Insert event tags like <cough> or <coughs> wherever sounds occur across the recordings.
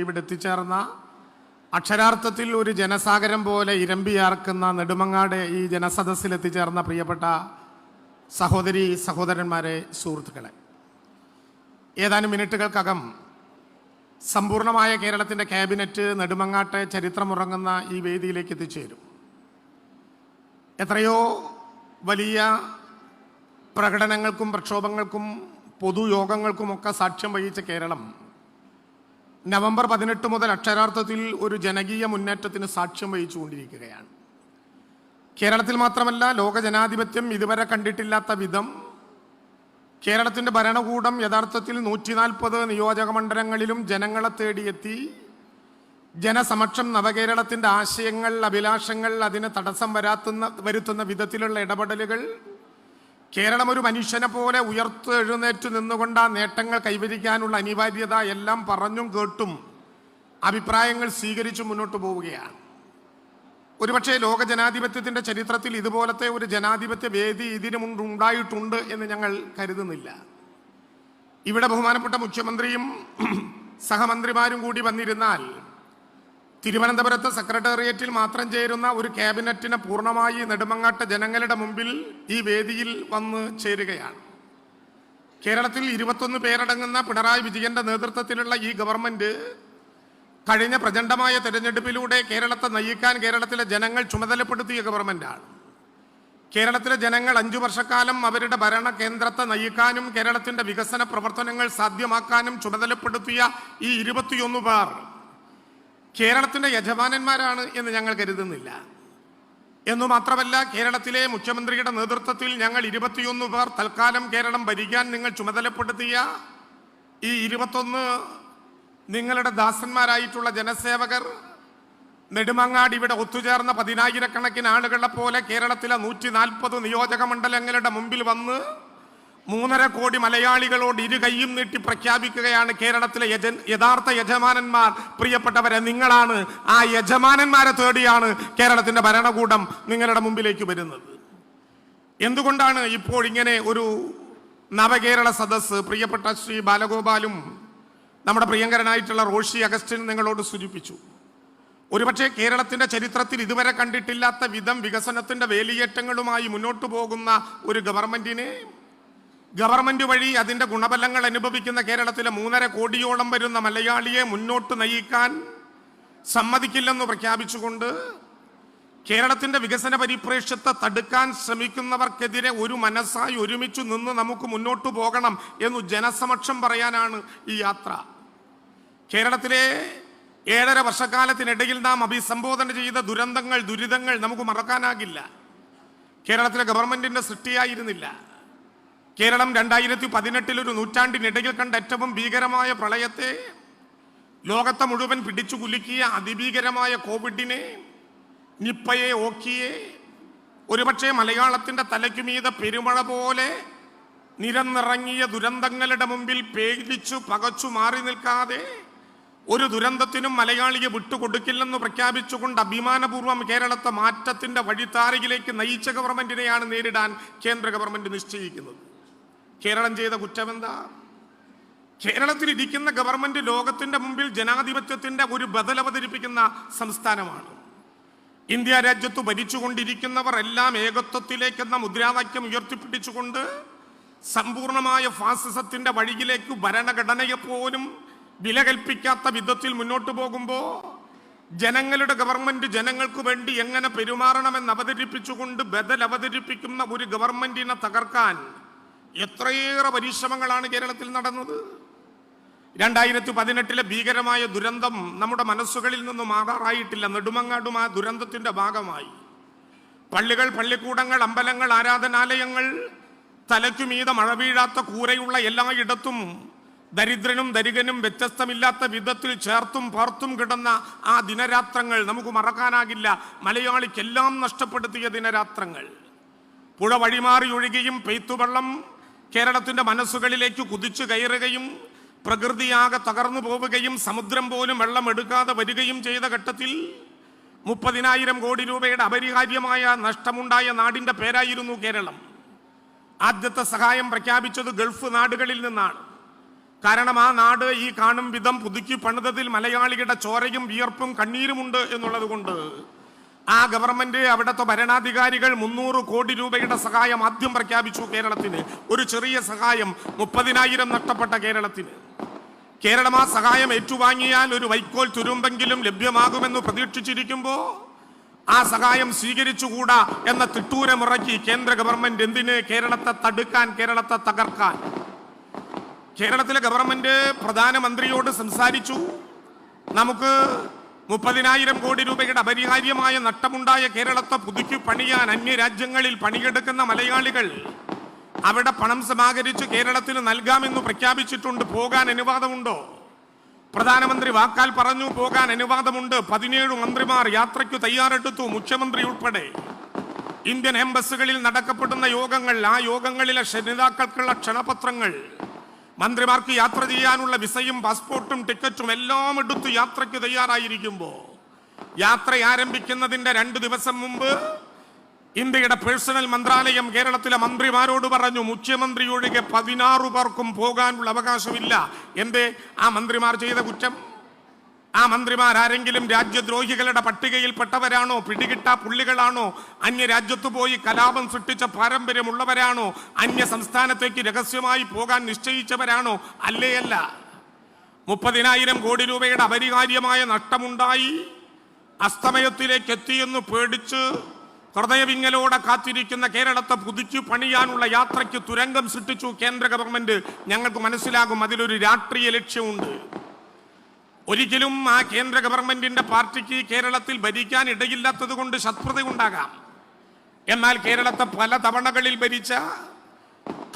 ഇവിടെ എത്തിച്ചേർന്ന അക്ഷരാർത്ഥത്തിൽ ഒരു ജനസാഗരം പോലെ ഇരമ്പിയാർക്കുന്ന നെടുമങ്ങാട് ഈ ജനസദസ്സിൽ എത്തിച്ചേർന്ന പ്രിയപ്പെട്ട സഹോദരി സഹോദരന്മാരെ സുഹൃത്തുക്കളെ. ഏതാനും മിനിറ്റുകൾക്കകം സമ്പൂർണമായ കേരളത്തിന്റെ ക്യാബിനറ്റ് നെടുമങ്ങാട്ടെ ചരിത്രമുറങ്ങുന്ന ഈ വേദിയിലേക്ക് എത്തിച്ചേരും. എത്രയോ വലിയ പ്രകടനങ്ങൾക്കും പ്രക്ഷോഭങ്ങൾക്കും പൊതുയോഗങ്ങൾക്കുമൊക്കെ സാക്ഷ്യം വഹിച്ച കേരളം നവംബർ പതിനെട്ട് മുതൽ അക്ഷരാർത്ഥത്തിൽ ഒരു ജനകീയ മുന്നേറ്റത്തിന് സാക്ഷ്യം വഹിച്ചുകൊണ്ടിരിക്കുകയാണ്. കേരളത്തിൽ മാത്രമല്ല ലോക ജനാധിപത്യം ഇതുവരെ കണ്ടിട്ടില്ലാത്ത വിധം കേരളത്തിന്റെ ഭരണകൂടം യഥാർത്ഥത്തിൽ നൂറ്റി നാൽപ്പത് നിയോജക മണ്ഡലങ്ങളിലും ജനങ്ങളെ തേടിയെത്തി. ജനസമക്ഷം നവകേരളത്തിന്റെ ആശയങ്ങൾ അഭിലാഷങ്ങൾ അതിന് തടസ്സം വരാത്തുന്ന വരുത്തുന്ന വിധത്തിലുള്ള ഇടപെടലുകൾ കേരളം ഒരു മനുഷ്യനെ പോലെ ഉയർത്തെഴുന്നേറ്റ് നിന്നുകൊണ്ട് ആ നേട്ടങ്ങൾ കൈവരിക്കാനുള്ള അനിവാര്യത എല്ലാം പറഞ്ഞും കേട്ടും അഭിപ്രായങ്ങൾ സ്വീകരിച്ചു മുന്നോട്ട് പോവുകയാണ്. ഒരുപക്ഷെ ലോക ജനാധിപത്യത്തിന്റെ ചരിത്രത്തിൽ ഇതുപോലത്തെ ഒരു ജനാധിപത്യ വേദി ഇതിനു മുൻപുണ്ടായിട്ടുണ്ട് എന്ന് ഞങ്ങൾ കരുതുന്നില്ല. ഇവിടെ ബഹുമാനപ്പെട്ട മുഖ്യമന്ത്രിയും സഹമന്ത്രിമാരും കൂടി വന്നിരുന്നാൽ തിരുവനന്തപുരത്ത് സെക്രട്ടേറിയറ്റിൽ മാത്രം ചേരുന്ന ഒരു ക്യാബിനറ്റിനെ പൂർണമായി നെടുമങ്ങാട്ട് ജനങ്ങളുടെ മുമ്പിൽ ഈ വേദിയിൽ വന്ന് ചേരുകയാണ്. കേരളത്തിൽ ഇരുപത്തൊന്ന് പേരടങ്ങുന്ന പിണറായി വിജയന്റെ നേതൃത്വത്തിലുള്ള ഈ ഗവൺമെന്റ് കഴിഞ്ഞ പ്രചണ്ഡമായ തെരഞ്ഞെടുപ്പിലൂടെ കേരളത്തെ നയിക്കാൻ കേരളത്തിലെ ജനങ്ങൾ ചുമതലപ്പെടുത്തിയ ഗവൺമെന്റാണ്. കേരളത്തിലെ ജനങ്ങൾ അഞ്ചു വർഷക്കാലം അവരുടെ ഭരണ കേന്ദ്രത്തെ നയിക്കാനും കേരളത്തിന്റെ വികസന പ്രവർത്തനങ്ങൾ സാധ്യമാക്കാനും ചുമതലപ്പെടുത്തിയ ഈ ഇരുപത്തിയൊന്ന് പേർ കേരളത്തിന്റെ യജമാനന്മാരാണ് എന്ന് ഞങ്ങൾ കരുതുന്നില്ല. എന്നു മാത്രമല്ല കേരളത്തിലെ മുഖ്യമന്ത്രിയുടെ നേതൃത്വത്തിൽ ഞങ്ങൾ ഇരുപത്തിയൊന്ന് പേർ തൽക്കാലം കേരളം ഭരിക്കാൻ നിങ്ങൾ ചുമതലപ്പെടുത്തിയ ഈ ഇരുപത്തൊന്ന് നിങ്ങളുടെ ദാസന്മാരായിട്ടുള്ള ജനസേവകർ നെടുമങ്ങാട് ഇവിടെ ഒത്തുചേർന്ന പതിനായിരക്കണക്കിന് ആളുകളെ പോലെ കേരളത്തിലെ നൂറ്റി നാൽപ്പത് നിയോജക മണ്ഡലങ്ങളുടെ മുമ്പിൽ വന്ന് മൂന്നര കോടി മലയാളികളോട് ഇരു കൈയും നീട്ടി പ്രഖ്യാപിക്കുകയാണ് കേരളത്തിലെ യജ യഥാർത്ഥ യജമാനന്മാർ. പ്രിയപ്പെട്ടവരെ നിങ്ങളാണ് ആ യജമാനന്മാരെ തേടിയാണ് കേരളത്തിന്റെ ഭരണകൂടം നിങ്ങളുടെ മുമ്പിലേക്ക് വരുന്നത്. എന്തുകൊണ്ടാണ് ഇപ്പോൾ ഇങ്ങനെ ഒരു നവകേരള സദസ്സ്? പ്രിയപ്പെട്ട ശ്രീ ബാലഗോപാലും നമ്മുടെ പ്രിയങ്കരനായിട്ടുള്ള റോഷി അഗസ്റ്റിൻ നിങ്ങളോട് സൂചിപ്പിച്ചു. ഒരുപക്ഷെ കേരളത്തിന്റെ ചരിത്രത്തിൽ ഇതുവരെ കണ്ടിട്ടില്ലാത്ത വിധം വികസനത്തിന്റെ വേലിയേറ്റങ്ങളുമായി മുന്നോട്ടു പോകുന്ന ഒരു ഗവൺമെന്റിനെ ഗവൺമെന്റ് വഴി അതിന്റെ ഗുണഫലങ്ങൾ അനുഭവിക്കുന്ന കേരളത്തിലെ മൂന്നര കോടിയോളം വരുന്ന മലയാളിയെ മുന്നോട്ട് നയിക്കാൻ സമ്മതിക്കില്ലെന്ന് പ്രഖ്യാപിച്ചുകൊണ്ട് കേരളത്തിന്റെ വികസന പരിപ്രേക്ഷ്യത്തെ തടുക്കാൻ ശ്രമിക്കുന്നവർക്കെതിരെ ഒരു മനസ്സായി ഒരുമിച്ച് നിന്ന് നമുക്ക് മുന്നോട്ട് പോകണം എന്നു ജനസമക്ഷം പറയാനാണ് ഈ യാത്ര. കേരളത്തിലെ ഏഴര വർഷക്കാലത്തിനിടയിൽ നാം അഭിസംബോധന ചെയ്ത ദുരന്തങ്ങൾ ദുരിതങ്ങൾ നമുക്ക് മറക്കാനാകില്ല. കേരളത്തിലെ ഗവൺമെന്റിന്റെ സൃഷ്ടിയായിരുന്നില്ല. കേരളം രണ്ടായിരത്തി പതിനെട്ടിൽ ഒരു നൂറ്റാണ്ടിനിടയിൽ കണ്ട ഏറ്റവും ഭീകരമായ പ്രളയത്തെ ലോകത്തെ മുഴുവൻ പിടിച്ചു കുലുക്കിയ അതിഭീകരമായ കോവിഡിനെ നിപ്പയെ ഓക്കിയെ ഒരുപക്ഷെ മലയാളത്തിന്റെ തലയ്ക്കുമീത പെരുമഴ പോലെ നിരന്നിറങ്ങിയ ദുരന്തങ്ങളുടെ മുമ്പിൽ പേടിച്ചു പകച്ചു മാറി നിൽക്കാതെ ഒരു ദുരന്തത്തിനും മലയാളിയെ വിട്ടുകൊടുക്കില്ലെന്ന് പ്രഖ്യാപിച്ചുകൊണ്ട് അഭിമാനപൂർവം കേരളത്തെ മാറ്റത്തിന്റെ വഴിത്താരയിലേക്ക് നയിച്ച ഗവൺമെന്റിനെയാണ് നേരിടാൻ കേന്ദ്ര ഗവൺമെന്റ് നിശ്ചയിക്കുന്നത്. കേരളം ചെയ്ത കുറ്റമെന്താ? കേരളത്തിൽ ഇരിക്കുന്ന ഗവൺമെന്റ് ലോകത്തിന്റെ മുമ്പിൽ ജനാധിപത്യത്തിന്റെ ഒരു ബദൽ അവതരിപ്പിക്കുന്ന സംസ്ഥാനമാണ്. ഇന്ത്യ രാജ്യത്ത് ഭരിച്ചുകൊണ്ടിരിക്കുന്നവർ എല്ലാം ഏകത്വത്തിലേക്കെന്ന മുദ്രാവാക്യം ഉയർത്തിപ്പിടിച്ചുകൊണ്ട് സമ്പൂർണമായ ഫാസിസത്തിന്റെ വഴിയിലേക്ക് ഭരണഘടനയെ പോലും വില കൽപ്പിക്കാത്ത വിധത്തിൽ മുന്നോട്ട് പോകുമ്പോൾ ജനങ്ങളുടെ ഗവൺമെന്റ് ജനങ്ങൾക്ക് വേണ്ടി എങ്ങനെ പെരുമാറണമെന്ന് അവതരിപ്പിച്ചുകൊണ്ട് ബദൽ അവതരിപ്പിക്കുന്ന ഒരു ഗവൺമെന്റിനെ തകർക്കാൻ എത്രയേറെ പരിശ്രമങ്ങളാണ് കേരളത്തിൽ നടന്നത്? രണ്ടായിരത്തി പതിനെട്ടിലെ ഭീകരമായ ദുരന്തം നമ്മുടെ മനസ്സുകളിൽ നിന്ന് മാറാറായിട്ടില്ല നെടുമങ്ങാടും ആ ദുരന്തത്തിന്റെ ഭാഗമായി. പള്ളികൾ പള്ളിക്കൂടങ്ങൾ അമ്പലങ്ങൾ ആരാധനാലയങ്ങൾ തലയ്ക്കുമീത മഴ വീഴാത്ത കൂരയുള്ള എല്ലായിടത്തും ദരിദ്രനും ദരികനും വ്യത്യസ്തമില്ലാത്ത വിധത്തിൽ ചേർത്തും പാർത്തും കിടന്ന ആ ദിനരാത്രങ്ങൾ നമുക്ക് മറക്കാനാകില്ല. മലയാളിക്കെല്ലാം നഷ്ടപ്പെടുത്തിയ ദിനരാത്രങ്ങൾ. പുഴ വഴിമാറി ഒഴുകിയും പെയ്ത്തുവെള്ളം കേരളത്തിന്റെ മനസ്സുകളിലേക്ക് കുതിച്ചു കയറുകയും പ്രകൃതിയാകെ തകർന്നു പോവുകയും സമുദ്രം പോലും വെള്ളം എടുക്കാതെ വരികയും ചെയ്ത ഘട്ടത്തിൽ മുപ്പതിനായിരം കോടി രൂപയുടെ അപരിഹാര്യമായ നഷ്ടമുണ്ടായ നാടിന്റെ പേരായിരുന്നു കേരളം. ആദ്യത്തെ സഹായം പ്രഖ്യാപിച്ചത് ഗൾഫ് നാടുകളിൽ നിന്നാണ്. കാരണം ആ നാട് ഈ കാണും വിധം പുതുക്കി പണിതതിൽ മലയാളികളുടെ ചോരയും വിയർപ്പും കണ്ണീരുമുണ്ട് എന്നുള്ളത് കൊണ്ട് ആ ഗവൺമെന്റ് അവിടുത്തെ ഭരണാധികാരികൾ മുന്നൂറ് കോടി രൂപയുടെ സഹായം ആദ്യം പ്രഖ്യാപിച്ചു കേരളത്തിന്. ഒരു ചെറിയ സഹായം മുപ്പതിനായിരം നഷ്ടപ്പെട്ട കേരളത്തിന്. കേരളം ആ സഹായം ഏറ്റുവാങ്ങിയാൽ ഒരു വൈക്കോൽ തുരുമ്പെങ്കിലും ലഭ്യമാകുമെന്ന് പ്രതീക്ഷിച്ചിരിക്കുമ്പോൾ ആ സഹായം സ്വീകരിച്ചുകൂടാ എന്ന തിട്ടൂരമുറക്കി കേന്ദ്ര ഗവൺമെന്റ് എന്തിന് കേരളത്തെ തടുക്കാൻ കേരളത്തെ തകർക്കാൻ? കേരളത്തിലെ ഗവൺമെന്റ് പ്രധാനമന്ത്രിയോട് സംസാരിച്ചു. നമുക്ക് മുപ്പതിനായിരം കോടി രൂപയുടെ അപരിഹാര്യമായ നഷ്ടമുണ്ടായ കേരളത്തെ പുതുക്കി പണിയാൻ അന്യരാജ്യങ്ങളിൽ പണിയെടുക്കുന്ന മലയാളികൾ അവിടെ പണം സമാഹരിച്ച് കേരളത്തിന് നൽകാമെന്ന് പ്രഖ്യാപിച്ചിട്ടുണ്ട്. പോകാൻ അനുവാദമുണ്ടോ? പ്രധാനമന്ത്രി വാക്കാൽ പറഞ്ഞു പോകാൻ അനുവാദമുണ്ട്. പതിനേഴ് മന്ത്രിമാർ യാത്രയ്ക്ക് തയ്യാറെടുത്തു മുഖ്യമന്ത്രി ഉൾപ്പെടെ. ഇന്ത്യൻ എംബസുകളിൽ നടക്കപ്പെടുന്ന യോഗങ്ങൾ ആ യോഗങ്ങളിലെ നേതാക്കൾക്കുള്ള ക്ഷണപത്രങ്ങൾ മന്ത്രിമാർക്ക് യാത്ര ചെയ്യാനുള്ള വിസയും പാസ്പോർട്ടും ടിക്കറ്റും എല്ലാം എടുത്ത് യാത്രയ്ക്ക് തയ്യാറായിരിക്കുമ്പോൾ യാത്ര ആരംഭിക്കുന്നതിന്റെ രണ്ട് ദിവസം മുമ്പ് ഇന്ത്യയുടെ പേഴ്സണൽ മന്ത്രാലയം കേരളത്തിലെ മന്ത്രിമാരോട് പറഞ്ഞു മുഖ്യമന്ത്രി ഒഴികെ പതിനാറ് പേർക്കും പോകാനുള്ള അവകാശമില്ല. എന്തേ? ആ മന്ത്രിമാർ ചെയ്ത കുറ്റം? ആ മന്ത്രിമാർ ആരെങ്കിലും രാജ്യദ്രോഹികളുടെ പട്ടികയിൽപ്പെട്ടവരാണോ പിടികിട്ട പുള്ളികളാണോ അന്യ രാജ്യത്ത് പോയി കലാപം സൃഷ്ടിച്ച പാരമ്പര്യമുള്ളവരാണോ അന്യ സംസ്ഥാനത്തേക്ക് രഹസ്യമായി പോകാൻ നിശ്ചയിച്ചവരാണോ? അല്ലേയല്ല മുപ്പതിനായിരം കോടി രൂപയുടെ അപരിഹാര്യമായ നഷ്ടമുണ്ടായി. അസ്തമയത്തിലേക്ക് എത്തിയെന്ന് പേടിച്ച് ഹൃദയവിങ്ങലോടെ കാത്തിരിക്കുന്ന കേരളത്തെ പുതുക്കി പണിയാനുള്ള യാത്രയ്ക്ക് തുരങ്കം സൃഷ്ടിച്ചു കേന്ദ്ര ഗവൺമെന്റ്. ഞങ്ങൾക്ക് മനസ്സിലാകും അതിലൊരു രാഷ്ട്രീയ ലക്ഷ്യമുണ്ട്. ഒരിക്കലും ആ കേന്ദ്ര ഗവൺമെന്റിന്റെ പാർട്ടിക്ക് കേരളത്തിൽ ഭരിക്കാൻ ഇടയില്ലാത്തത് കൊണ്ട് ശത്രുതയുണ്ടാകാം. എന്നാൽ കേരളത്തെ പല തവണകളിൽ ഭരിച്ച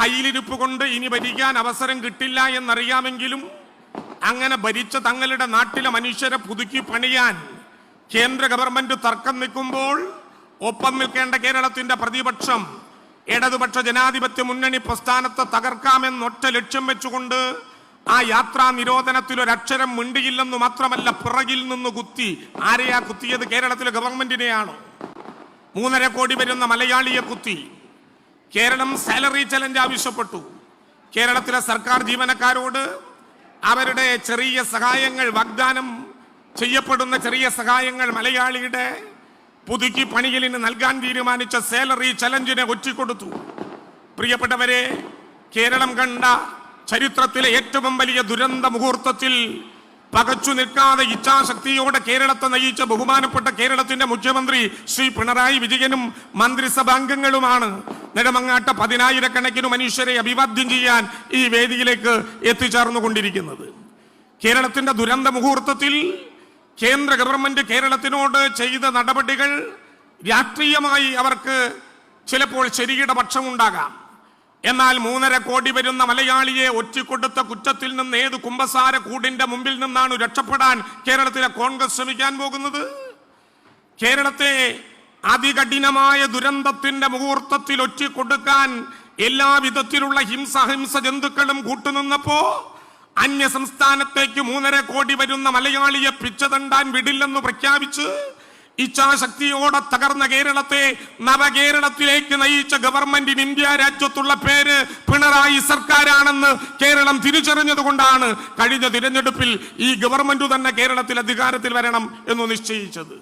കയ്യിലിരിപ്പ് കൊണ്ട് ഇനി ഭരിക്കാൻ അവസരം കിട്ടില്ല എന്നറിയാമെങ്കിലും അങ്ങനെ ഭരിച്ച തങ്ങളുടെ നാട്ടിലെ മനുഷ്യരെ പുതുക്കി പണിയാൻ കേന്ദ്ര ഗവൺമെന്റ് തർക്കം നിൽക്കുമ്പോൾ ഒപ്പം നിൽക്കേണ്ട കേരളത്തിന്റെ പ്രതിപക്ഷം ഇടതുപക്ഷ ജനാധിപത്യ മുന്നണി പ്രസ്ഥാനത്തെ തകർക്കാമെന്നൊറ്റ ലക്ഷ്യം വെച്ചുകൊണ്ട് ആ യാത്രാ നിരോധനത്തിൽ ഒരക്ഷരം മിണ്ടിയില്ലെന്ന് മാത്രമല്ല പിറകിൽ നിന്ന് കുത്തി. ആരെയാ കുത്തിയത്? കേരളത്തിലെ ഗവൺമെന്റിനെയാണ്? മൂന്നര കോടി വരുന്ന മലയാളിയെ കുത്തി. കേരളം സാലറി ചലഞ്ച് ആവശ്യപ്പെട്ടു. കേരളത്തിലെ സർക്കാർ ജീവനക്കാരോട് അവരുടെ ചെറിയ സഹായങ്ങൾ വാഗ്ദാനം ചെയ്യപ്പെടുന്ന ചെറിയ സഹായങ്ങൾ മലയാളിയുടെ പുതുക്കി പണിയലിന് നൽകാൻ തീരുമാനിച്ച സാലറി ചലഞ്ചിനെ ഒറ്റിക്കൊടുത്തു. പ്രിയപ്പെട്ടവരെ കേരളം കണ്ട ചരിത്രത്തിലെ ഏറ്റവും വലിയ ദുരന്ത മുഹൂർത്തത്തിൽ പകച്ചു നിൽക്കാതെ ഇച്ഛാശക്തിയോടെ കേരളത്തെ നയിച്ച ബഹുമാനപ്പെട്ട കേരളത്തിന്റെ മുഖ്യമന്ത്രി ശ്രീ പിണറായി വിജയനും മന്ത്രിസഭാംഗങ്ങളുമാണ് നെടുമങ്ങാട്ട പതിനായിരക്കണക്കിന് മനുഷ്യരെ അഭിവാദ്യം ചെയ്യാൻ ഈ വേദിയിലേക്ക് എത്തിച്ചേർന്നുകൊണ്ടിരിക്കുന്നത്. കേരളത്തിന്റെ ദുരന്ത മുഹൂർത്തത്തിൽ കേന്ദ്ര ഗവൺമെന്റ് കേരളത്തിനോട് ചെയ്ത നടപടികൾ രാഷ്ട്രീയമായി അവർക്ക് ചിലപ്പോൾ ശരിയുടെ പക്ഷമുണ്ടാകാം. എന്നാൽ മൂന്നര കോടി വരുന്ന മലയാളിയെ ഒറ്റിക്കൊടുത്ത കുറ്റത്തിൽ നിന്ന് ഏത് കുമ്പസാര കൂടിന്റെ മുമ്പിൽ നിന്നാണ് രക്ഷപ്പെടാൻ കേരളത്തിലെ കോൺഗ്രസ് ശ്രമിക്കാൻ പോകുന്നത്? കേരളത്തെ അതികഠിനമായ ദുരന്തത്തിന്റെ മുഹൂർത്തത്തിൽ ഒറ്റിക്കൊടുക്കാൻ എല്ലാ വിധത്തിലുള്ള ഹിംസ ഹിംസ ജന്തുക്കളും കൂട്ടുനിന്നപ്പോ അന്യ സംസ്ഥാനത്തേക്ക് മൂന്നര കോടി വരുന്ന മലയാളിയെ പിച്ചതണ്ടാൻ വിടില്ലെന്ന് പ്രഖ്യാപിച്ച് ഇച്ഛാശക്തിയോടെ തകർന്ന കേരളത്തെ നവകേരളത്തിലേക്ക് നയിച്ച ഗവൺമെന്റിന് ഇന്ത്യ രാജ്യത്തുള്ള പേര് പിണറായി സർക്കാരാണെന്ന് കേരളം തിരിച്ചറിഞ്ഞതുകൊണ്ടാണ് കഴിഞ്ഞ തിരഞ്ഞെടുപ്പിൽ ഈ ഗവൺമെന്റ് തന്നെ കേരളത്തിൽ അധികാരത്തിൽ വരണം എന്ന് നിശ്ചയിച്ചത്.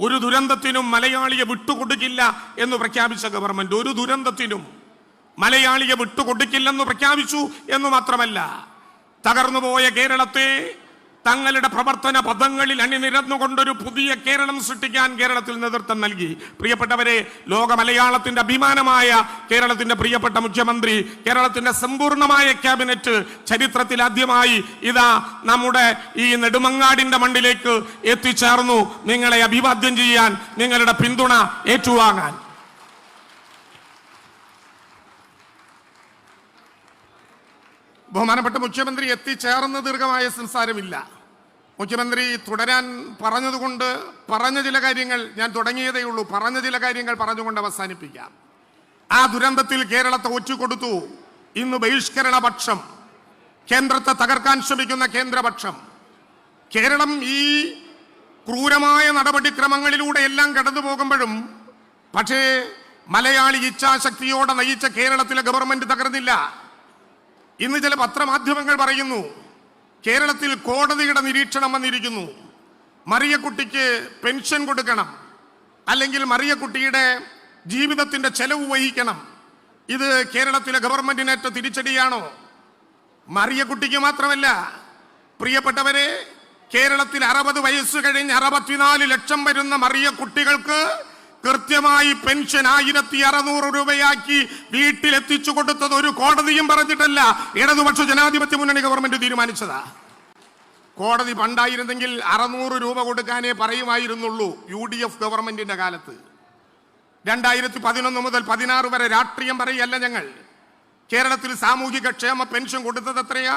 ഒരു ദുരന്തത്തിനും മലയാളിയെ വിട്ടുകൊടുക്കില്ല എന്ന് പ്രഖ്യാപിച്ച ഗവൺമെന്റ് ഒരു ദുരന്തത്തിനും മലയാളിയെ വിട്ടുകൊടുക്കില്ലെന്ന് പ്രഖ്യാപിച്ചു എന്ന് മാത്രമല്ല തകർന്നുപോയ കേരളത്തെ തങ്ങളുടെ പ്രവർത്തന പദങ്ങളിൽ അണിനിരന്നുകൊണ്ടൊരു പുതിയ കേരളം സൃഷ്ടിക്കാൻ കേരളത്തിൽ നേതൃത്വം നൽകി. പ്രിയപ്പെട്ടവരെ ലോക മലയാളത്തിന്റെ അഭിമാനമായ കേരളത്തിന്റെ പ്രിയപ്പെട്ട മുഖ്യമന്ത്രി കേരളത്തിന്റെ സമ്പൂർണമായ ക്യാബിനറ്റ് ചരിത്രത്തിൽ ആദ്യമായി ഇതാ നമ്മുടെ ഈ നെടുമങ്ങാടിന്റെ മണ്ണിലേക്ക് എത്തിച്ചേർന്നു. നിങ്ങളെ അഭിവാദ്യം ചെയ്യാൻ നിങ്ങളുടെ പിന്തുണ ഏറ്റുവാങ്ങാൻ. ബഹുമാനപ്പെട്ട മുഖ്യമന്ത്രി എത്തിച്ചേർന്ന ദീർഘമായ സംസാരമില്ല. മുഖ്യമന്ത്രി തുടരാൻ പറഞ്ഞതുകൊണ്ട് പറഞ്ഞ ചില കാര്യങ്ങൾ ഞാൻ തുടങ്ങിയതേ ഉള്ളൂ. പറഞ്ഞ ചില കാര്യങ്ങൾ പറഞ്ഞുകൊണ്ട് അവസാനിപ്പിക്കാം. ആ ദുരന്തത്തിൽ കേരളത്തെ ഒറ്റുകൊടുത്തു. ഇന്ന് ബഹിഷ്കരണ പക്ഷം കേന്ദ്രത്തെ തകർക്കാൻ ശ്രമിക്കുന്ന കേന്ദ്രപക്ഷം. കേരളം ഈ ക്രൂരമായ നടപടിക്രമങ്ങളിലൂടെ എല്ലാം കടന്നു പോകുമ്പോഴും പക്ഷേ മലയാളി ഇച്ഛാശക്തിയോടെ നയിച്ച കേരളത്തിലെ ഗവൺമെന്റ് തകർന്നില്ല. ഇന്ന് ചില പത്രമാധ്യമങ്ങൾ പറയുന്നു കേരളത്തിൽ കോടതിയുടെ നിരീക്ഷണം വന്നിരിക്കുന്നു. മറിയക്കുട്ടിക്ക് പെൻഷൻ കൊടുക്കണം. അല്ലെങ്കിൽ മറിയക്കുട്ടിയുടെ ജീവിതത്തിന്റെ ചെലവ് വഹിക്കണം. ഇത് കേരളത്തിലെ ഗവൺമെന്റിനേറ്റ തിരിച്ചടിയാണോ? മറിയക്കുട്ടിക്ക് മാത്രമല്ല പ്രിയപ്പെട്ടവരെ കേരളത്തിൽ അറുപത് വയസ്സ് കഴിഞ്ഞ് അറുപത്തിനാല് ലക്ഷം വരുന്ന മറിയ കുട്ടികൾക്ക് കൃത്യമായി പെൻഷൻ ആയിരത്തി അറുന്നൂറ് രൂപയാക്കി വീട്ടിലെത്തിച്ചു കൊടുത്തത് ഒരു കോടതിയും പറഞ്ഞിട്ടല്ല. ഇടതുപക്ഷ ജനാധിപത്യ മുന്നണി ഗവൺമെന്റ് തീരുമാനിച്ചതാ. കോടതി പണ്ടായിരുന്നെങ്കിൽ അറുന്നൂറ് രൂപ കൊടുക്കാനേ പറയുമായിരുന്നുള്ളൂ യു ഡി എഫ് ഗവൺമെന്റിന്റെ കാലത്ത്. രണ്ടായിരത്തി പതിനൊന്ന് മുതൽ പതിനാറ് വരെ രാഷ്ട്രീയം പറയല്ല ഞങ്ങൾ. കേരളത്തിൽ സാമൂഹിക ക്ഷേമ പെൻഷൻ കൊടുത്തത് എത്രയാ?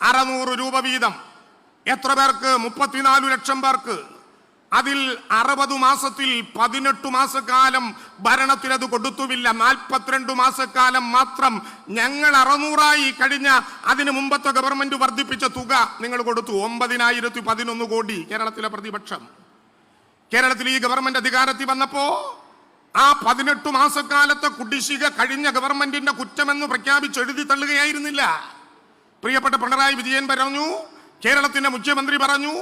അറുന്നൂറ് രൂപ വീതം. എത്ര പേർക്ക്? മുപ്പത്തിനാലു ലക്ഷം പേർക്ക്. അതിൽ അറുപത് മാസത്തിൽ പതിനെട്ട് മാസക്കാലം ഭരണത്തിന് അത് കൊടുത്തുമില്ല നാൽപ്പത്തിരണ്ട് മാസക്കാലം മാത്രം ഞങ്ങൾ അറുന്നൂറായി കഴിഞ്ഞ അതിന് മുമ്പത്തെ ഗവൺമെന്റ് വർദ്ധിപ്പിച്ച തുക നിങ്ങൾ കൊടുത്തു. ഒമ്പതിനായിരത്തി പതിനൊന്ന് കോടി കേരളത്തിലെ പ്രതിപക്ഷം. കേരളത്തിൽ ഈ ഗവൺമെന്റ് അധികാരത്തിൽ വന്നപ്പോ ആ പതിനെട്ട് മാസക്കാലത്തെ കുടിശ്ശിക കഴിഞ്ഞ ഗവൺമെന്റിന്റെ കുറ്റമെന്ന് പ്രഖ്യാപിച്ച് എഴുതി തള്ളുകയായിരുന്നില്ല. പ്രിയപ്പെട്ട പിണറായി വിജയൻ പറഞ്ഞു കേരളത്തിന്റെ മുഖ്യമന്ത്രി പറഞ്ഞു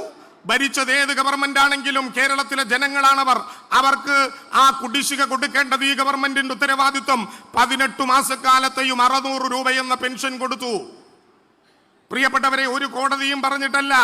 ഭരിച്ചത് ഏത് ഗവൺമെന്റ് ആണെങ്കിലും കേരളത്തിലെ ജനങ്ങളാണവർ. അവർക്ക് ആ കുടിശ്ശിക കൊടുക്കേണ്ടത് ഈ ഗവൺമെന്റിന്റെ ഉത്തരവാദിത്വം. പതിനെട്ട് മാസക്കാലത്തെയും അറുന്നൂറ് രൂപയെന്ന പെൻഷൻ കൊടുത്തു. പ്രിയപ്പെട്ടവരെ ഒരു കോടതിയും പറഞ്ഞിട്ടല്ല.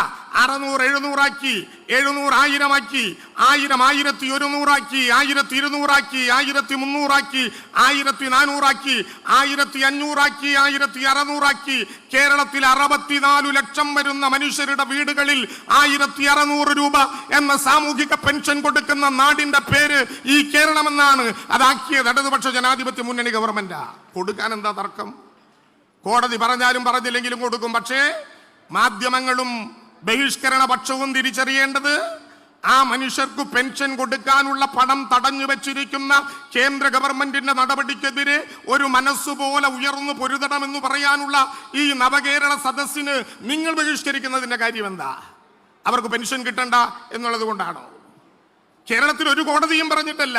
അറുന്നൂറ് എഴുന്നൂറാക്കി എഴുന്നൂറായിരമാക്കി ആയിരം ആയിരത്തി ഒരുന്നൂറാക്കി ആയിരത്തി ഇരുന്നൂറാക്കി ആയിരത്തി മുന്നൂറാക്കി ആയിരത്തി നാനൂറാക്കി ആയിരത്തി അഞ്ഞൂറാക്കി ആയിരത്തി അറുന്നൂറാക്കി കേരളത്തിൽ അറുപത്തിനാലു ലക്ഷം വരുന്ന മനുഷ്യരുടെ വീടുകളിൽ ആയിരത്തി അറുന്നൂറ് രൂപ എന്ന സാമൂഹിക പെൻഷൻ കൊടുക്കുന്ന നാടിന്റെ പേര് ഈ കേരളമെന്നാണ്. അതാക്കിയത് ഇടതുപക്ഷ ജനാധിപത്യ മുന്നണി ഗവൺമെന്റാ. കൊടുക്കാൻ എന്താ തർക്കം? കോടതി പറഞ്ഞാലും പറഞ്ഞില്ലെങ്കിലും കൊടുക്കും. പക്ഷേ മാധ്യമങ്ങളും ബഹിഷ്കരണ പക്ഷവും തിരിച്ചറിയേണ്ടത് ആ മനുഷ്യർക്ക് പെൻഷൻ കൊടുക്കാനുള്ള പണം തടഞ്ഞു വെച്ചിരിക്കുന്ന കേന്ദ്ര ഗവൺമെന്റിന്റെ നടപടിക്കെതിരെ ഒരു മനസ്സുപോലെ ഉയർന്നു പൊരുതണമെന്ന് പറയാനുള്ള ഈ നവകേരള സദസ്സിന് നിങ്ങൾ ബഹിഷ്കരിക്കുന്നതിന്റെ കാര്യം എന്താ അവർക്ക് പെൻഷൻ കിട്ടണ്ട എന്നുള്ളത് കൊണ്ടാണോ? കേരളത്തിൽ ഒരു കോടതിയും പറഞ്ഞിട്ടല്ല.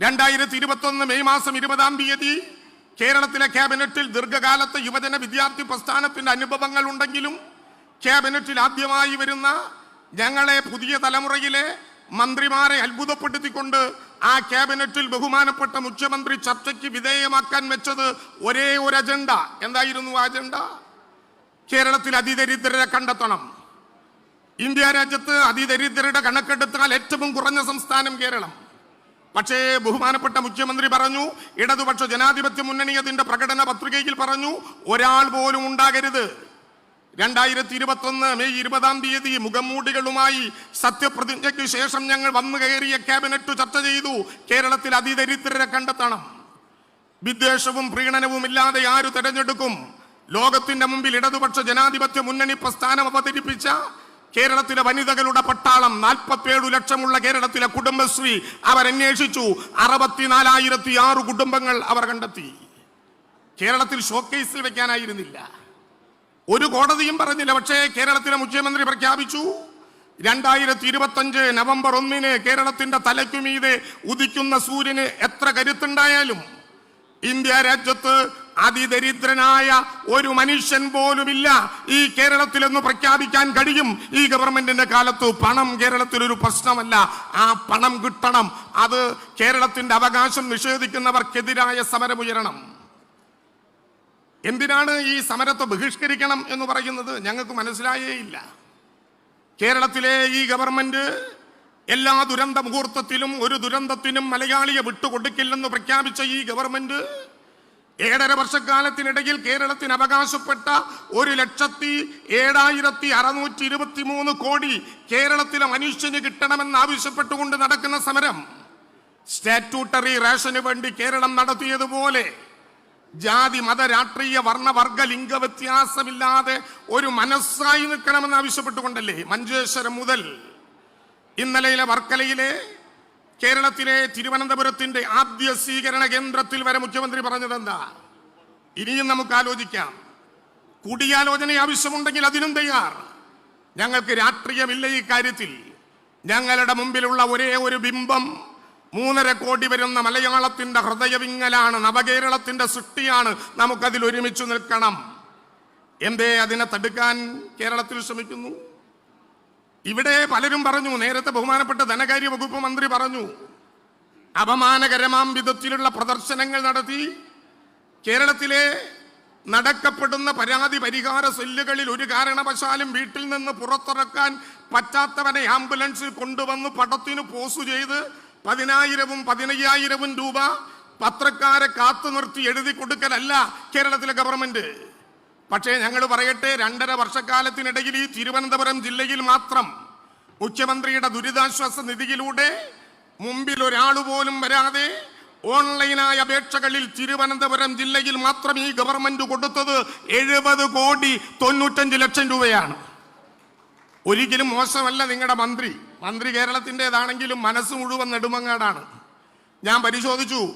രണ്ടായിരത്തി ഇരുപത്തി ഒന്ന് മെയ് മാസം ഇരുപതാം തീയതി കേരളത്തിലെ ക്യാബിനറ്റിൽ ദീർഘകാലത്തെ യുവജന വിദ്യാർത്ഥി പ്രസ്ഥാനത്തിന്റെ അനുഭവങ്ങൾ ഉണ്ടെങ്കിലും ക്യാബിനറ്റിൽ ആദ്യമായി വരുന്ന ഞങ്ങളെ പുതിയ തലമുറയിലെ മന്ത്രിമാരെ അത്ഭുതപ്പെടുത്തിക്കൊണ്ട് ആ ക്യാബിനറ്റിൽ ബഹുമാനപ്പെട്ട മുഖ്യമന്ത്രി ചർച്ചയ്ക്ക് വിധേയമാക്കാൻ വെച്ചത് ഒരേ ഒരു അജണ്ട. എന്തായിരുന്നു ആ അജണ്ട? കേരളത്തിൽ അതിദരിദ്രരെ കണ്ടെത്തണം. ഇന്ത്യ രാജ്യത്ത് അതിദരിദ്രരുടെ കണക്കെടുത്താൽ ഏറ്റവും കുറഞ്ഞ സംസ്ഥാനം കേരളം. പക്ഷേ ബഹുമാനപ്പെട്ട മുഖ്യമന്ത്രി പറഞ്ഞു ഇടതുപക്ഷ ജനാധിപത്യ മുന്നണി അതിന്റെ പ്രകടന പത്രികയിൽ പറഞ്ഞു ഒരാൾ പോലും ഉണ്ടാകരുത്. രണ്ടായിരത്തി ഇരുപത്തി ഒന്ന് മെയ് ഇരുപതാം തീയതി മുഖംമൂടികളുമായി സത്യപ്രതിജ്ഞയ്ക്ക് ശേഷം ഞങ്ങൾ വന്നു കയറിയ ക്യാബിനറ്റ് ചർച്ച ചെയ്തു കേരളത്തിൽ അതിദരിദ്രരെ കണ്ടെത്തണം. വിദ്വേഷവും പ്രീണനവും ഇല്ലാതെ ആര് തെരഞ്ഞെടുക്കും? ലോകത്തിന്റെ മുമ്പിൽ ഇടതുപക്ഷ ജനാധിപത്യ മുന്നണി പ്രസ്ഥാനം അവതരിപ്പിച്ച കേരളത്തിലെ വനിതകളുടെ പട്ടാളം നാൽപ്പത്തിയേഴു ലക്ഷമുള്ള കേരളത്തിലെ കുടുംബശ്രീ അവർ അന്വേഷിച്ചു. അറുപത്തിനാലായിരത്തി ആറ് കുടുംബങ്ങൾ അവർ കണ്ടെത്തി. കേരളത്തിൽ ഷോക്കേസിൽ വെക്കാനായിരുന്നില്ല. ഒരു കോടതിയും പറഞ്ഞില്ല. പക്ഷേ കേരളത്തിലെ മുഖ്യമന്ത്രി പ്രഖ്യാപിച്ചു. രണ്ടായിരത്തി ഇരുപത്തഞ്ച് നവംബർ ഒന്നിന് കേരളത്തിന്റെ തലയ്ക്കുമീതെ ഉദിക്കുന്ന സൂര്യന് എത്ര കരുത്തുണ്ടായാലും ഇന്ത്യ രാജ്യത്ത് അതിദരിദ്രനായ ഒരു മനുഷ്യൻ പോലുമില്ല. ഈ കേരളത്തിലെന്ന് പ്രഖ്യാപിക്കാൻ കഴിയും. ഈ ഗവൺമെന്റിന്റെ കാലത്ത് പണം കേരളത്തിൽ ഒരു പ്രശ്നമല്ല. ആ പണം കിട്ടണം. അത് കേരളത്തിന്റെ അവകാശം നിഷേധിക്കുന്നവർക്കെതിരായ സമരമുയരണം. എന്തിനാണ് ഈ സമരത്തെ ബഹിഷ്കരിക്കണം എന്ന് പറയുന്നത് ഞങ്ങൾക്ക് മനസ്സിലായേ ഇല്ല കേരളത്തിലെ ഈ ഗവൺമെന്റ് എല്ലാ ദുരന്ത മുഹൂർത്തത്തിലും ഒരു ദുരന്തത്തിനും മലയാളിയെ വിട്ടുകൊടുക്കില്ലെന്ന് പ്രഖ്യാപിച്ച ഈ ഗവൺമെന്റ് ഏഴര വർഷക്കാലത്തിനിടയിൽ കേരളത്തിന് അവകാശപ്പെട്ട ഒരു ലക്ഷത്തി ഏഴായിരത്തി അറുന്നൂറ്റി ഇരുപത്തി മൂന്ന് കോടി കേരളത്തിലെ മനുഷ്യന് കിട്ടണമെന്ന് ആവശ്യപ്പെട്ടുകൊണ്ട് നടക്കുന്ന സമരം. സ്റ്റാറ്റ്യൂട്ടറി റേഷന് വേണ്ടി കേരളം നടത്തിയതുപോലെ ജാതി മത രാഷ്ട്രീയ വർണവർഗ ലിംഗ വ്യത്യാസമില്ലാതെ ഒരു മനസ്സായി നിൽക്കണമെന്ന് ആവശ്യപ്പെട്ടുകൊണ്ടല്ലേ മഞ്ചേശ്വരം മുതൽ? ഇന്നലെയിലെ വർക്കലയിലെ കേരളത്തിലെ തിരുവനന്തപുരത്തിന്റെ ആദ്യ സ്വീകരണ കേന്ദ്രത്തിൽ വരെ മുഖ്യമന്ത്രി പറഞ്ഞത് എന്താ ഇനിയും നമുക്ക് ആലോചിക്കാം കൂടിയാലോചന ആവശ്യമുണ്ടെങ്കിൽ അതിനും തയ്യാർ. ഞങ്ങൾക്ക് രാഷ്ട്രീയമില്ല ഈ കാര്യത്തിൽ. ഞങ്ങളുടെ മുമ്പിലുള്ള ഒരേ ഒരു ബിംബം മൂന്നര കോടി വരുന്ന മലയാളത്തിന്റെ ഹൃദയവിങ്ങലാണ് നവകേരളത്തിന്റെ സൃഷ്ടിയാണ്. നമുക്കതിൽ ഒരുമിച്ച് നിൽക്കണം. എന്തേ അതിനെ തടുക്കാൻ കേരളത്തിൽ ശ്രമിക്കുന്നു? ഇവിടെ പലരും പറഞ്ഞു നേരത്തെ ബഹുമാനപ്പെട്ട ധനകാര്യ വകുപ്പ് മന്ത്രി പറഞ്ഞു അപമാനകരമാം വിധത്തിലുള്ള പ്രദർശനങ്ങൾ നടത്തി കേരളത്തിലെ നടക്കപ്പെടുന്ന പരാതി പരിഹാര സെല്ലുകളിൽ ഒരു കാരണവശാലും വീട്ടിൽ നിന്ന് പുറത്തിറക്കാൻ പറ്റാത്തവനെ ആംബുലൻസിൽ കൊണ്ടുവന്ന് പടത്തിന് പോസ് ചെയ്ത് പതിനായിരവും പതിനയ്യായിരവും രൂപ പത്രക്കാരെ കാത്തു നിർത്തി എഴുതി കൊടുക്കലല്ല കേരളത്തിലെ ഗവൺമെന്റ്. പക്ഷേ ഞങ്ങൾ പറയട്ടെ രണ്ടര വർഷക്കാലത്തിനിടയിൽ ഈ തിരുവനന്തപുരം ജില്ലയിൽ മാത്രം മുഖ്യമന്ത്രിയുടെ ദുരിതാശ്വാസ നിധിയിലൂടെ മുമ്പിൽ ഒരാൾ പോലും വരാതെ ഓൺലൈനായ അപേക്ഷകളിൽ തിരുവനന്തപുരം ജില്ലയിൽ മാത്രം ഈ ഗവൺമെന്റ് കൊടുത്തത് എഴുപത് കോടി തൊണ്ണൂറ്റഞ്ച് ലക്ഷം രൂപയാണ്. ഒരിക്കലും മോശമല്ല നിങ്ങളുടെ മന്ത്രി. മന്ത്രി കേരളത്തിന്റെതാണെങ്കിലും മനസ്സ് മുഴുവൻ നെടുമങ്ങാടാണ്. ഞാൻ പരിശോധിച്ചു.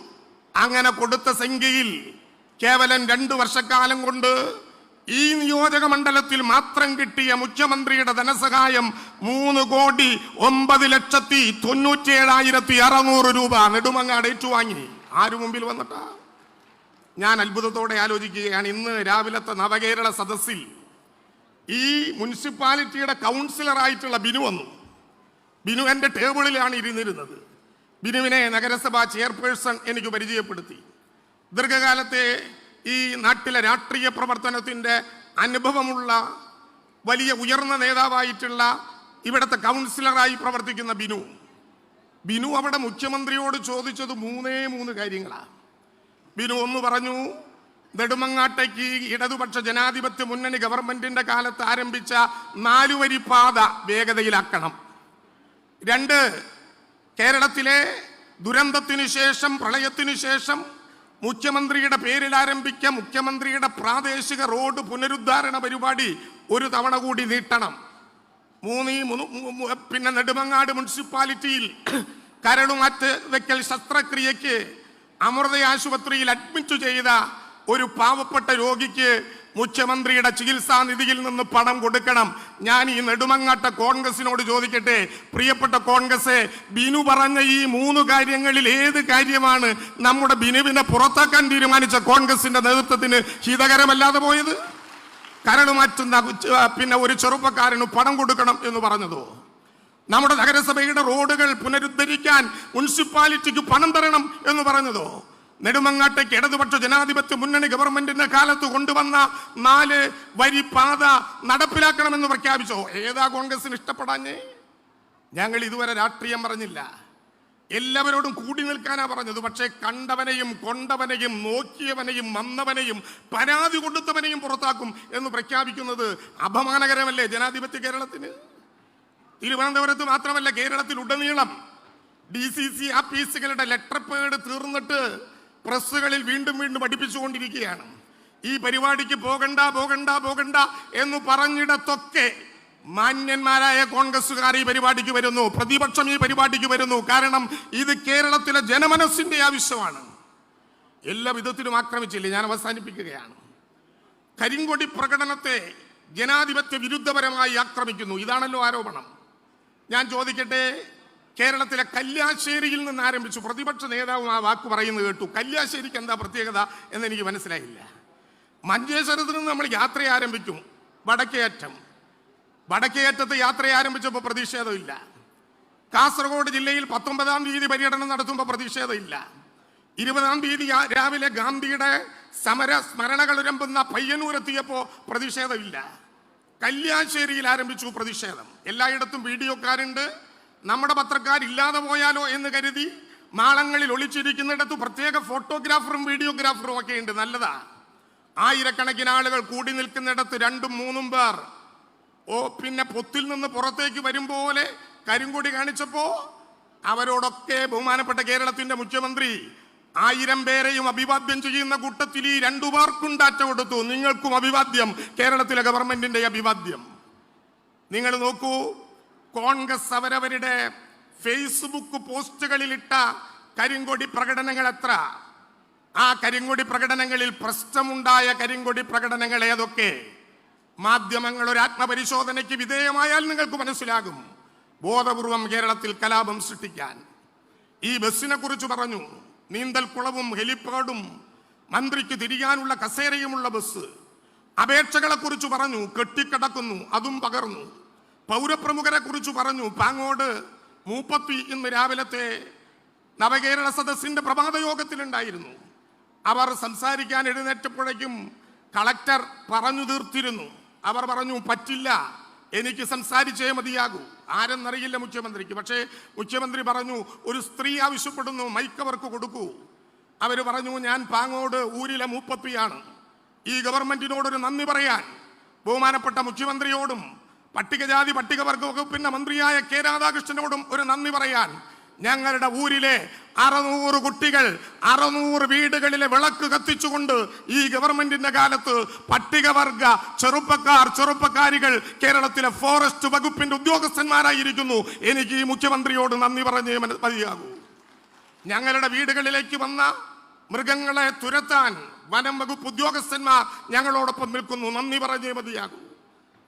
അങ്ങനെ കൊടുത്ത സംഖ്യയിൽ കേവലം രണ്ടു വർഷക്കാലം കൊണ്ട് ഈ നിയോജക മണ്ഡലത്തിൽ മാത്രം കിട്ടിയ മുഖ്യമന്ത്രിയുടെ ധനസഹായം മൂന്ന് കോടി ഒമ്പത് ലക്ഷത്തി തൊണ്ണൂറ്റി ഏഴായിരത്തി അറുന്നൂറ് രൂപ. നെടുമങ്ങാട് ഏറ്റുവാങ്ങി. ആരു മുമ്പിൽ വന്നിട്ടാ? ഞാൻ അത്ഭുതത്തോടെ ആലോചിക്കുകയാണ്. ഇന്ന് രാവിലത്തെ നവകേരള സദസ്സിൽ ഈ മുനിസിപ്പാലിറ്റിയുടെ കൗൺസിലറായിട്ടുള്ള ബിനു വന്നു. ബിനു എന്റെ ടേബിളിലാണ് ഇരുന്നിരുന്നത്. ബിനുവിനെ നഗരസഭാ ചെയർപേഴ്സൺ എനിക്ക് പരിചയപ്പെടുത്തി. ദീർഘകാലത്തെ ഈ നാട്ടിലെ രാഷ്ട്രീയ പ്രവർത്തനത്തിന്റെ അനുഭവമുള്ള വലിയ ഉയർന്ന നേതാവായിട്ടുള്ള ഇവിടുത്തെ കൗൺസിലറായി പ്രവർത്തിക്കുന്ന ബിനു. ബിനു അവിടെ മുഖ്യമന്ത്രിയോട് ചോദിച്ചത് മൂന്നേ മൂന്ന് കാര്യങ്ങളാണ്. ബിനു ഒന്ന് പറഞ്ഞു നെടുമങ്ങാട്ടേക്ക് ഇടതുപക്ഷ ജനാധിപത്യ മുന്നണി ഗവൺമെന്റിന്റെ കാലത്ത് ആരംഭിച്ച നാലുവരി പാത വേഗതയിലാക്കണം. രണ്ട് കേരളത്തിലെ ദുരന്തത്തിനു ശേഷം പ്രളയത്തിനു ശേഷം മുഖ്യമന്ത്രിയുടെ പേരിൽ ആരംഭിച്ച മുഖ്യമന്ത്രിയുടെ പ്രാദേശിക റോഡ് പുനരുദ്ധാരണ പരിപാടി ഒരു തവണ കൂടി നീട്ടണം. മൂന്ന് പിന്നെ നെടുമങ്ങാട് മുനിസിപ്പാലിറ്റിയിൽ കരളുമാറ്റ് വെക്കൽ ശസ്ത്രക്രിയയ്ക്ക് അമൃത ആശുപത്രിയിൽ അഡ്മിറ്റ് ചെയ്ത ഒരു പാവപ്പെട്ട രോഗിക്ക് മുഖ്യമന്ത്രിയുടെ ചികിത്സാ നിധിയിൽ നിന്ന് പണം കൊടുക്കണം. ഞാൻ ഈ നെടുമങ്ങാട്ട കോൺഗ്രസിനോട് ചോദിക്കട്ടെ. പ്രിയപ്പെട്ട കോൺഗ്രസ് ബിനു പറഞ്ഞ ഈ മൂന്ന് കാര്യങ്ങളിൽ ഏത് കാര്യമാണ് നമ്മുടെ ബിനുവിനെ പുറത്താക്കാൻ തീരുമാനിച്ച കോൺഗ്രസിന്റെ നേതൃത്വത്തിന് ഹിതകരമല്ലാതെ പോയത്? കരട് മാറ്റുന്ന പിന്നെ ഒരു ചെറുപ്പക്കാരന് പണം കൊടുക്കണം എന്ന് പറഞ്ഞതോ? നമ്മുടെ നഗരസഭയുടെ റോഡുകൾ പുനരുദ്ധരിക്കാൻ മുനിസിപ്പാലിറ്റിക്ക് പണം തരണം എന്ന് പറഞ്ഞതോ? നെടുമങ്ങാട്ടേക്ക് ഇടതുപക്ഷ ജനാധിപത്യ മുന്നണി ഗവൺമെന്റിന്റെ കാലത്ത് കൊണ്ടുവന്ന നാല് വരി പാത നടപ്പിലാക്കണമെന്ന് പ്രഖ്യാപിച്ചോ? ഏതാ കോൺഗ്രസിന് ഇഷ്ടപ്പെടാഞ്ഞേ? ഞങ്ങൾ ഇതുവരെ രാഷ്ട്രീയം പറഞ്ഞില്ല. എല്ലാവരോടും കൂടി നിൽക്കാനാ പറഞ്ഞത്. പക്ഷേ കണ്ടവനെയും കൊണ്ടവനെയും നോക്കിയവനെയും വന്നവനെയും പരാതി കൊടുത്തവനെയും പുറത്താക്കും എന്ന് പ്രഖ്യാപിക്കുന്നത് അപമാനകരമല്ലേ ജനാധിപത്യ കേരളത്തിന്? തിരുവനന്തപുരത്ത് മാത്രമല്ല കേരളത്തിൽ ഉടനീളം ഡി സി സി ആഫീസുകളുടെ ലെറ്റർ പേഡ് തീർന്നിട്ട് പ്രസ്സുകളിൽ വീണ്ടും വീണ്ടും പഠിപ്പിച്ചുകൊണ്ടിരിക്കുകയാണ്. ഈ പരിപാടിക്ക് പോകണ്ട പോകണ്ട പോകണ്ട എന്ന് പറഞ്ഞിടത്തൊക്കെ മാന്യന്മാരായ കോൺഗ്രസ്സുകാർ ഈ പരിപാടിക്ക് വരുന്നു. പ്രതിപക്ഷം ഈ പരിപാടിക്ക് വരുന്നു. കാരണം ഇത് കേരളത്തിലെ ജനമനസ്സിന്റെ ആവശ്യമാണ്. എല്ലാ വിധത്തിലും ആക്രമിച്ചില്ലേ? ഞാൻ അവസാനിപ്പിക്കുകയാണ്. കരിങ്കൊടി പ്രകടനത്തെ ജനാധിപത്യ വിരുദ്ധപരമായി ആക്രമിക്കുന്നു. ഇതാണല്ലോ ആരോപണം. ഞാൻ ചോദിക്കട്ടെ? കേരളത്തിലെ കല്യാശ്ശേരിയിൽ നിന്ന് ആരംഭിച്ചു. പ്രതിപക്ഷ നേതാവും ആ വാക്ക് പറയുന്നത് കേട്ടു. കല്യാശ്ശേരിക്ക് എന്താ പ്രത്യേകത എന്ന് എനിക്ക് മനസ്സിലായില്ല. മഞ്ചേശ്വരത്ത് നിന്ന് നമ്മൾ യാത്ര ആരംഭിക്കും വടക്കേയറ്റം. വടക്കേയറ്റത്ത് യാത്ര ആരംഭിച്ചപ്പോൾ പ്രതിഷേധമില്ല. കാസർഗോഡ് ജില്ലയിൽ പത്തൊമ്പതാം തീയതി പര്യടനം നടത്തുമ്പോൾ പ്രതിഷേധമില്ല. ഇരുപതാം തീയതി രാവിലെ ഗാന്ധിയുടെ സമര സ്മരണകൾ ഉരമ്പുന്ന പയ്യന്നൂരെത്തിയപ്പോൾ പ്രതിഷേധമില്ല. കല്യാശ്ശേരിയിൽ ആരംഭിച്ചു പ്രതിഷേധം. എല്ലായിടത്തും വീഡിയോക്കാരുണ്ട്. നമ്മുടെ പത്രക്കാരില്ലാതെ പോയാലോ എന്ന് കരുതി മാളങ്ങളിൽ ഒളിച്ചിരിക്കുന്നിടത്ത് പ്രത്യേക ഫോട്ടോഗ്രാഫറും വീഡിയോഗ്രാഫറും ഒക്കെ ഉണ്ട്. നല്ലതാ. ആയിരക്കണക്കിന് ആളുകൾ കൂടി നിൽക്കുന്നിടത്ത് രണ്ടും മൂന്നും പേർ. ഓ പിന്നെ പൊത്തിൽ നിന്ന് പുറത്തേക്ക് വരും പോലെ കരിങ്കൊടി കാണിച്ചപ്പോ അവരോടൊക്കെ ബഹുമാനപ്പെട്ട കേരളത്തിന്റെ മുഖ്യമന്ത്രി ആയിരം പേരെയും അഭിവാദ്യം ചെയ്യുന്ന കൂട്ടത്തിൽ ഈ രണ്ടു പേർക്കും ഡാറ്റ കൊടുത്തു നിങ്ങൾക്കും അഭിവാദ്യം. കേരളത്തിലെ ഗവൺമെന്റിന്റെ അഭിവാദ്യം. നിങ്ങൾ നോക്കൂ കോൺഗ്രസ് അവരവരുടെ ഫേസ്ബുക്ക് പോസ്റ്റുകളിലിട്ട കരിങ്കൊടി പ്രകടനങ്ങൾ എത്ര? ആ കരിങ്കൊടി പ്രകടനങ്ങളിൽ പ്രശ്നമുണ്ടായ കരിങ്കൊടി പ്രകടനങ്ങൾ ഏതൊക്കെ? മാധ്യമങ്ങൾ ഒരു ആത്മപരിശോധനയ്ക്ക് വിധേയമായാൽ നിങ്ങൾക്ക് മനസ്സിലാകും. ബോധപൂർവം കേരളത്തിൽ കലാപം സൃഷ്ടിക്കാൻ. ഈ ബസ്സിനെ കുറിച്ച് പറഞ്ഞു. നീന്തൽക്കുളവും ഹെലിപ്പാഡും മന്ത്രിക്ക് തിരിയാനുള്ള കസേരയുമുള്ള ബസ്. അപേക്ഷകളെ കുറിച്ച് പറഞ്ഞു. കെട്ടിക്കിടക്കുന്നു അതും പകർന്നു. പൗരപ്രമുഖരെ കുറിച്ച് പറഞ്ഞു. പാങ്ങോട് മൂപ്പത്തി ഇന്ന് രാവിലത്തെ നവകേരള സദസ്സിന്റെ പ്രഭാത യോഗത്തിലുണ്ടായിരുന്നു അവർ സംസാരിക്കാൻ എഴുന്നേറ്റപ്പോഴേക്കും കളക്ടർ പറഞ്ഞു തീർത്തിരുന്നു. അവർ പറഞ്ഞു പറ്റില്ല. എനിക്ക് സംസാരിച്ചേ മതിയാകൂ. ആരെന്നറിയില്ല മുഖ്യമന്ത്രിക്ക്. പക്ഷേ മുഖ്യമന്ത്രി പറഞ്ഞു ഒരു സ്ത്രീ ആവശ്യപ്പെടുന്നു മൈക്ക് അവർക്ക് കൊടുക്കൂ. അവർ പറഞ്ഞു ഞാൻ പാങ്ങോട് ഊരിലെ മൂപ്പത്തിയാണ്. ഈ ഗവൺമെന്റിനോടൊരു നന്ദി പറയാൻ ബഹുമാനപ്പെട്ട മുഖ്യമന്ത്രിയോടും പട്ടികജാതി പട്ടികവർഗ വകുപ്പിന്റെ മന്ത്രിയായ കെ രാധാകൃഷ്ണനോടും ഒരു നന്ദി പറയാൻ. ഞങ്ങളുടെ ഊരിലെ അറുന്നൂറ് കുട്ടികൾ അറുന്നൂറ് വീടുകളിലെ വിളക്ക് കത്തിച്ചുകൊണ്ട് ഈ ഗവൺമെന്റിന്റെ കാലത്ത് പട്ടികവർഗ ചെറുപ്പക്കാർ ചെറുപ്പക്കാരികൾ കേരളത്തിലെ ഫോറസ്റ്റ് വകുപ്പിന്റെ ഉദ്യോഗസ്ഥന്മാരായിരിക്കുന്നു. എനിക്ക് ഈ മുഖ്യമന്ത്രിയോട് നന്ദി പറഞ്ഞേ മതിയാകൂ. ഞങ്ങളുടെ വീടുകളിലേക്ക് വന്ന മൃഗങ്ങളെ തുരത്താൻ വനം വകുപ്പ് ഉദ്യോഗസ്ഥന്മാർ ഞങ്ങളോടൊപ്പം നിൽക്കുന്നു. നന്ദി പറഞ്ഞേ മതിയാകൂ.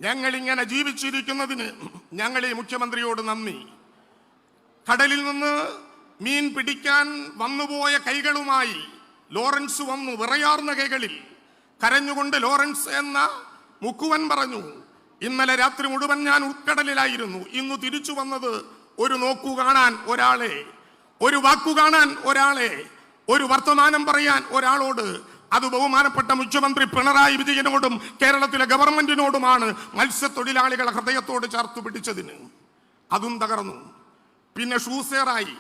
ഞങ്ങൾ ഇങ്ങനെ ജീവിച്ചിരിക്കുന്നതിന് ഞങ്ങൾ ഈ മുഖ്യമന്ത്രിയോട് നന്ദി. കടലിൽ നിന്ന് മീൻ പിടിക്കാൻ വന്നുപോയ കൈകളുമായി ലോറൻസ് വന്നു വിറയാർന്ന കൈകളിൽ. കരഞ്ഞുകൊണ്ട് ലോറൻസ് എന്ന മുക്കുവൻ പറഞ്ഞു ഇന്നലെ രാത്രി മുഴുവൻ ഞാൻ ഉൾക്കടലിലായിരുന്നു. ഇന്ന് തിരിച്ചു വന്നത് ഒരു നോക്കു കാണാൻ ഒരാളെ. ഒരു വാക്കു കാണാൻ ഒരാളെ. ഒരു വർത്തമാനം പറയാൻ ഒരാളോട് അത് ബഹുമാനപ്പെട്ട മുഖ്യമന്ത്രി പിണറായി വിജയനോടും കേരളത്തിലെ ഗവൺമെന്റിനോടുമാണ് മത്സ്യത്തൊഴിലാളികളെ ഹൃദയത്തോട് ചേർത്ത് പിടിച്ചതിന്. അതും തകർന്നു. പിന്നെ ഷൂസേറായി.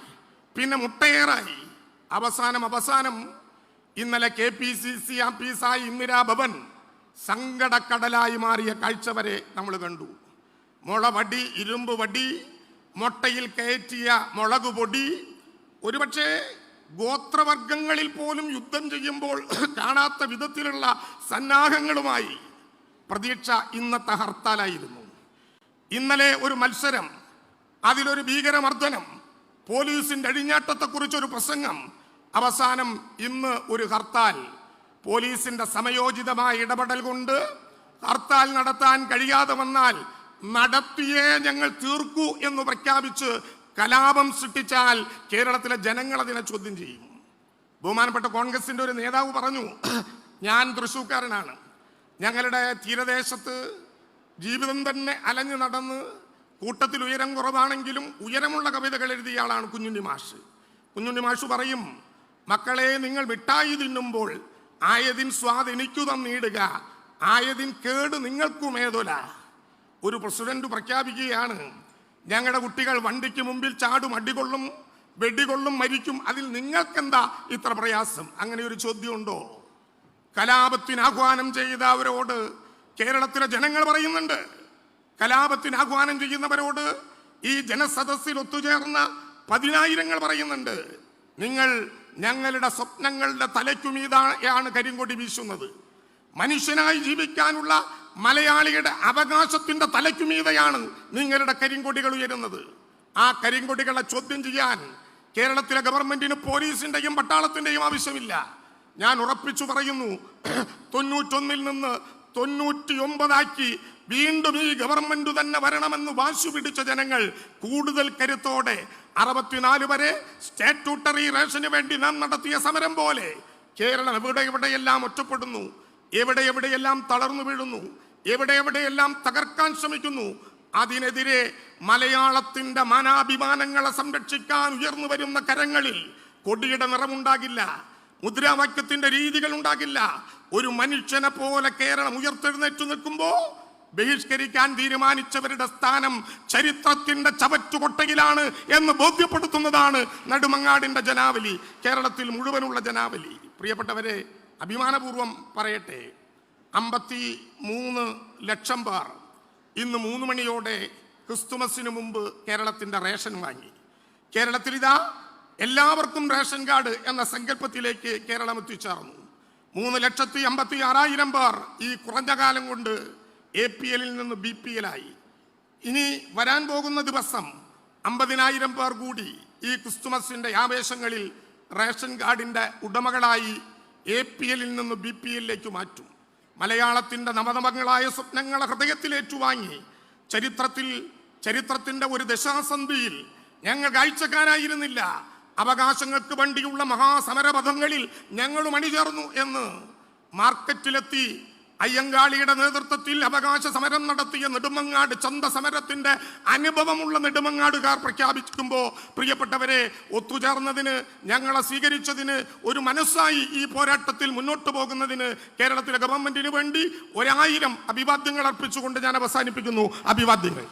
പിന്നെ മുട്ടയേറായി. അവസാനം അവസാനം ഇന്നലെ കെ പി സി സി ആഫീസായി ഇന്ദിരാഭവൻ സങ്കടക്കടലായി മാറിയ കാഴ്ച വരെ നമ്മൾ കണ്ടു. മുളവടി ഇരുമ്പ് വടി മുട്ടയിൽ കയറ്റിയ മുളക് പൊടി ഒരുപക്ഷെ ഗോത്രവർഗങ്ങളിൽ പോലും യുദ്ധം ചെയ്യുമ്പോൾ <coughs> കാണാത്ത വിധത്തിലുള്ള സന്നാഹങ്ങളുമായി പ്രതീക്ഷ ഇന്നത്തെ ഹർത്താലായിരുന്നു. ഇന്നലെ ഒരു മത്സരം അതിലൊരു ഭീകരമർദ്ദനം പോലീസിന്റെ അഴിഞ്ഞാട്ടത്തെക്കുറിച്ചൊരു പ്രസംഗം അവസാനം ഇന്ന് ഒരു ഹർത്താൽ. പോലീസിന്റെ സമയോചിതമായ ഇടപെടൽ കൊണ്ട് ഹർത്താൽ നടത്താൻ കഴിയാതെ വന്നാൽ നടത്തിയേ ഞങ്ങൾ തീർക്കൂ എന്ന് പ്രഖ്യാപിച്ച് കലാപം സൃഷ്ടിച്ചാൽ കേരളത്തിലെ ജനങ്ങൾ അതിനെ ചോദ്യം ചെയ്യും. ബഹുമാനപ്പെട്ട കോൺഗ്രസിന്റെ ഒരു നേതാവ് പറഞ്ഞു ഞാൻ തൃശൂക്കാരനാണ് ഞങ്ങളുടെ തീരദേശത്ത് ജീവിതം തന്നെ അലഞ്ഞു നടന്ന് കൂട്ടത്തിൽ ഉയരം കുറവാണെങ്കിലും ഉയരമുള്ള കവിതകൾ എഴുതിയ ആളാണ് കുഞ്ഞുണ്ണി മാഷ്. കുഞ്ഞുണ്ണി മാഷ് പറയും മക്കളെ നിങ്ങൾ മിഠായി തിന്നുമ്പോൾ ആയതിൻ സ്വാദ് എനിക്കു തന്നിടുക ആയതിൻ കേട് നിങ്ങൾക്കുമേതൊല ഒരു പ്രസിഡന്റ് പ്രഖ്യാപിക്കുകയാണ് ഞങ്ങളുടെ കുട്ടികൾ വണ്ടിക്ക് മുമ്പിൽ ചാടും അടികൊള്ളും വെടികൊള്ളും മരിക്കും. അതിൽ നിങ്ങൾക്കെന്താ ഇത്ര പ്രയാസം? അങ്ങനെ ഒരു ചോദ്യമുണ്ടോ? കലാപത്തിന് ആഹ്വാനം ചെയ്ത അവരോട് കേരളത്തിലെ ജനങ്ങൾ പറയുന്നുണ്ട്. കലാപത്തിന് ആഹ്വാനം ചെയ്യുന്നവരോട് ഈ ജനസദസ്സിൽ ഒത്തുചേർന്ന പതിനായിരങ്ങൾ പറയുന്നുണ്ട്. നിങ്ങൾ ഞങ്ങളുടെ സ്വപ്നങ്ങളുടെ തലയ്ക്കുമീതാണ് കരിങ്കൊടി വീശുന്നത്. മനുഷ്യനായി ജീവിക്കാനുള്ള മലയാളിയുടെ അവകാശത്തിന്റെ തലയ്ക്കുമീതയാണ് നിങ്ങളുടെ കരിങ്കൊടികൾ ഉയരുന്നത്. ആ കരിങ്കൊടികളെ ചോദ്യം ചെയ്യാൻ കേരളത്തിലെ ഗവൺമെന്റിന് പോലീസിന്റെയും പട്ടാളത്തിന്റെയും ആവശ്യമില്ല. ഞാൻ ഉറപ്പിച്ചു പറയുന്നു തൊണ്ണൂറ്റൊന്നിൽ നിന്ന് തൊണ്ണൂറ്റി ഒമ്പതാക്കി വീണ്ടും ഈ ഗവൺമെന്റ് തന്നെ വരണമെന്ന് വാശി പിടിച്ച ജനങ്ങൾ കൂടുതൽ കരുത്തോടെ അറുപത്തിനാല് വരെ സ്റ്റാറ്റ്യൂട്ടറി റേഷന് വേണ്ടി നാം നടത്തിയ സമരം പോലെ കേരളം എവിടെ എവിടെയെല്ലാം ഒറ്റപ്പെടുന്നു. എവിടെ എവിടെയെല്ലാം തളർന്നു വീഴുന്നു എവിടെ എവിടെയെല്ലാം തകർക്കാൻ ശ്രമിക്കുന്നു അതിനെതിരെ മലയാളത്തിന്റെ മാനാഭിമാനങ്ങളെ സംരക്ഷിക്കാൻ ഉയർന്നു വരുന്ന കരങ്ങളിൽ കൊടിയുടെ നിറമുണ്ടാകില്ല മുദ്രാവാക്യത്തിന്റെ രീതികൾ ഉണ്ടാകില്ല ഒരു മനുഷ്യനെ പോലെ കേരളം ഉയർത്തെഴുന്നേറ്റ് നിൽക്കുമ്പോൾ ബഹിഷ്കരിക്കാൻ തീരുമാനിച്ചവരുടെ സ്ഥാനം ചരിത്രത്തിന്റെ ചവറ്റുകൊട്ടയിലാണ് എന്ന് ബോധ്യപ്പെടുത്തുന്നതാണ് നെടുമങ്ങാടിന്റെ ജനാവലി കേരളത്തിൽ മുഴുവനുള്ള ജനാവലി. പ്രിയപ്പെട്ടവരെ അഭിമാനപൂർവം പറയട്ടെ അമ്പത്തി മൂന്ന് ലക്ഷം പേർ ഇന്ന് മൂന്ന് മണിയോടെ ക്രിസ്തുമസിന് മുമ്പ് കേരളത്തിന്റെ റേഷൻ വാങ്ങി. കേരളത്തിൽ ഇതാ എല്ലാവർക്കും റേഷൻ കാർഡ് എന്ന സങ്കല്പത്തിലേക്ക് കേരളം എത്തിച്ചേർന്നു. മൂന്ന് ലക്ഷത്തി അമ്പത്തി ആറായിരം പേർ ഈ കുറഞ്ഞ കാലം കൊണ്ട് എ പി എല്ലിൽ നിന്ന് ബി പി എൽ ആയി. ഇനി വരാൻ പോകുന്ന ദിവസം അമ്പതിനായിരം പേർ കൂടി ഈ ക്രിസ്തുമസിന്റെ ആവേശങ്ങളിൽ റേഷൻ കാർഡിന്റെ ഉടമകളായി എ പി എല്ലിൽ നിന്ന് ബി പി എല്ലിലേക്ക് മാറ്റും. മലയാളത്തിന്റെ നവനവങ്ങളായ സ്വപ്നങ്ങളെ ഹൃദയത്തിലേറ്റുവാങ്ങി ചരിത്രത്തിൽ ചരിത്രത്തിന്റെ ഒരു ദശാസന്ധിയിൽ ഞങ്ങൾ കാഴ്ചക്കാരായിരുന്നില്ല. അവകാശങ്ങൾക്ക് വേണ്ടിയുള്ള മഹാസമരപഥങ്ങളിൽ ഞങ്ങളും അണിചേർന്നു എന്ന് മാർക്കറ്റിലെത്തി അയ്യങ്കാളിയുടെ നേതൃത്വത്തിൽ അവകാശ സമരം നടത്തിയ നെടുമങ്ങാട് ചന്ത സമരത്തിന്റെ അനുഭവമുള്ള നെടുമങ്ങാടുകാർ പ്രഖ്യാപിക്കുമ്പോൾ പ്രിയപ്പെട്ടവരെ ഒത്തുചേർന്നതിന് ഞങ്ങളെ സ്വീകരിച്ചതിന് ഒരു മനസ്സായി ഈ പോരാട്ടത്തിൽ മുന്നോട്ട് പോകുന്നതിന് കേരളത്തിലെ ഗവൺമെന്റിന് വേണ്ടി ഒരായിരം അഭിവാദ്യങ്ങൾ അർപ്പിച്ചുകൊണ്ട് ഞാൻ അവസാനിപ്പിക്കുന്നു. അഭിവാദ്യങ്ങൾ.